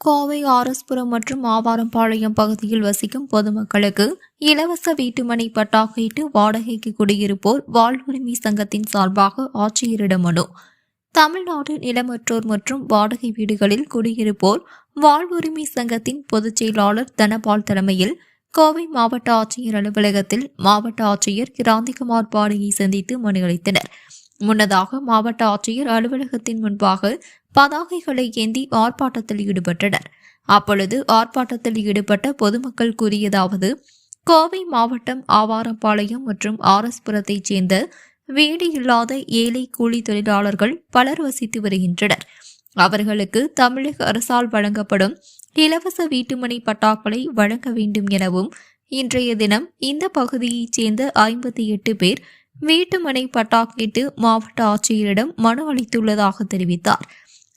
கோவை ஆரஸ்புரம் மற்றும் ஆவாரம்பாளையம் பகுதியில் வசிக்கும் பொதுமக்களுக்கு இலவச வீட்டுமனை பட்டா கேட்டு வாடகைக்கு குடியிருப்போர் வாழ்வுரிமை சங்கத்தின் சார்பாக ஆட்சியரிடம் மனு. தமிழ்நாடு நிலமற்றோர் மற்றும் வாடகை வீடுகளில் குடியிருப்போர் வாழ்வுரிமை சங்கத்தின் பொதுச் செயலாளர் தனபால் தலைமையில் கோவை மாவட்ட ஆட்சியர் அலுவலகத்தில் மாவட்ட ஆட்சியர் கிராந்திகுமார் பாடியை சந்தித்து மனு அளித்தனர். முன்னதாக மாவட்ட ஆட்சியர் அலுவலகத்தின் முன்பாக பதாகைகளை ஏந்தி ஆர்ப்பாட்டத்தில் ஈடுபட்டனர். அப்பொழுது ஆர்ப்பாட்டத்தில் ஈடுபட்ட பொதுமக்கள் கூறியதாவது கோவை மாவட்டம் ஆவாரம்பாளையம் மற்றும் ஆரஸ்புரத்தைச் சேர்ந்த வீடு இல்லாத ஏழை கூலி தொழிலாளர்கள் பலர் வசித்து வருகின்றனர். அவர்களுக்கு தமிழக அரசால் வழங்கப்படும் இலவச வீட்டுமனை பட்டாக்களை வழங்க வேண்டும் எனவும் இன்றைய தினம் இந்த பகுதியைச் சேர்ந்த ஐம்பத்தி எட்டு பேர் வீட்டுமனை பட்டாக்கிட்டு மாவட்ட ஆட்சியரிடம் மனு அளித்துள்ளதாக தெரிவித்தார்.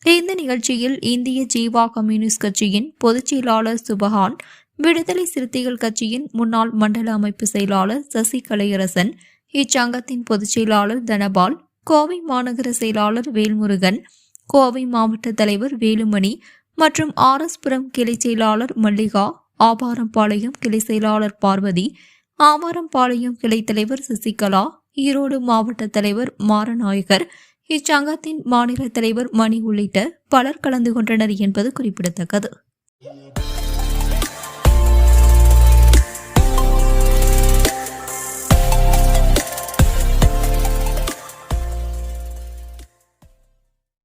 இந்த நிகழ்ச்சியில் இந்திய ஜீவா கம்யூனிஸ்ட் கட்சியின் பொதுச் செயலாளர் சுபஹான் விடுதலை சிறுத்தைகள் கட்சியின் முன்னாள் மண்டல அமைப்பு செயலாளர் சசி கலையரசன் இச்சங்கத்தின் பொதுச் செயலாளர் தனபால் கோவை மாநகர செயலாளர் வேல்முருகன் கோவை மாவட்ட தலைவர் வேலுமணி மற்றும் ஆர்எஸ்புரம் கிளை செயலாளர் மல்லிகா ஆபாரம்பாளையம் கிளை செயலாளர் பார்வதி ஆவாரம்பாளையம் கிளை தலைவர் சசிகலா ஈரோடு மாவட்ட தலைவர் மாரநாயகர் இச்சங்கத்தின் மாநில தலைவர் மணி உள்ளிட்ட பலர் கலந்து கொண்டனர் என்பது குறிப்பிடத்தக்கது.